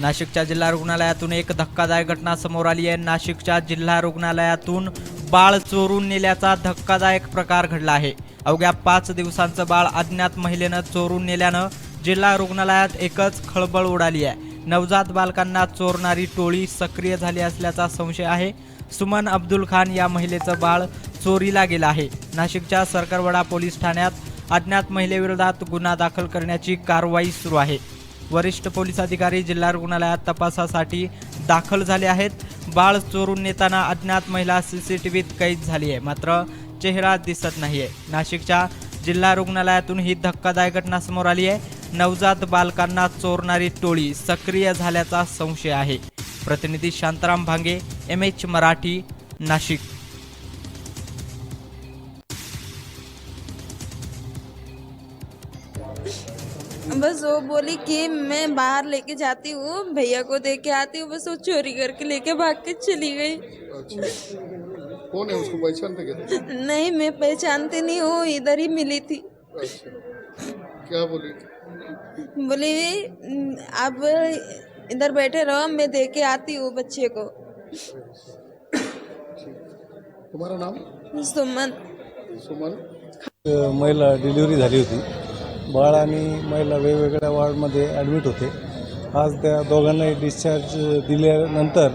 नाशिकच्या जिल्हा रुग्णालयातून एक धक्कादायक घटना समोर आली आहे. नाशिकच्या जिल्हा रुग्णालयातून बाळ चोरून नेल्याचा धक्कादायक प्रकार घडला आहे. अवघ्या पाच दिवसांचं बाळ अज्ञात महिलेनं चोरून नेल्यानं जिल्हा रुग्णालयात एकच खळबळ उडाली आहे. नवजात बालकांना चोरणारी टोळी सक्रिय झाली असल्याचा संशय आहे. सुमन अब्दुल खान या महिलेचं बाळ चोरीला गेलं आहे. नाशिकच्या सरकारवडा पोलीस ठाण्यात अज्ञात महिलेविरोधात गुन्हा दाखल करण्याची कारवाई सुरू आहे. वरिष्ठ पोलीस अधिकारी जिल्हा रुग्णालयात तपासासाठी दाखल झाले आहेत. बाळ चोरून नेताना अज्ञात महिला सीसीटीव्हीत कैद झाली आहे. मात्र चेहरा दिसत नाहीये. नाशिकच्या जिल्हा रुग्णालयातून ही धक्कादायक घटना समोर आली आहे. नवजात बालकांना चोरणारी टोळी सक्रिय झाल्याचा संशय आहे. प्रतिनिधी शांताराम भांगे एम एच मराठी नाशिक. बस वो बोली कि मैं बाहर लेके जाती हूँ भैया को दे के आती हूँ बस वो चोरी करके लेके भाग के चली गई। अच्छा। कौन है उसको पहचानते क्या? नहीं मैं पहचानती नहीं हूँ इधर ही मिली थी। अच्छा। क्या बोली? बोली अब इधर बैठे रहो मैं दे के आती हूँ बच्चे को। तुम्हारा नाम? सुमन। सुमन। महिला डिलिव्हरी झाली होती। बाळ आणि महिला वेगवेगळ्या वॉर्डमध्ये ॲडमिट होते. आज त्या दोघांनाही डिस्चार्ज दिल्यानंतर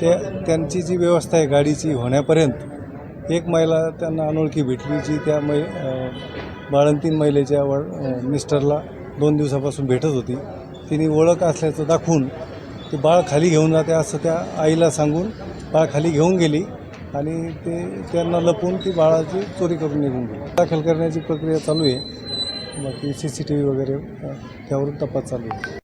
त्या त्यांची जी व्यवस्था आहे गाडीची होण्यापर्यंत एक महिला त्यांना अनोळखी भेटली जी त्या मै बाळंतीन महिलेच्या वड मिस्टरला दोन दिवसापासून भेटत होती. तिने ओळख असल्याचं दाखवून ते बाळ खाली घेऊन जाते असं त्या आईला सांगून बाळ खाली घेऊन गेली. आणि ते त्यांना लपवून ती बाळाची चोरी करून निघून गेली. दाखल करण्याची प्रक्रिया चालू आहे. बाकी सी सी टी व्ही वगैरे त्यावरून तपास चालू आहे.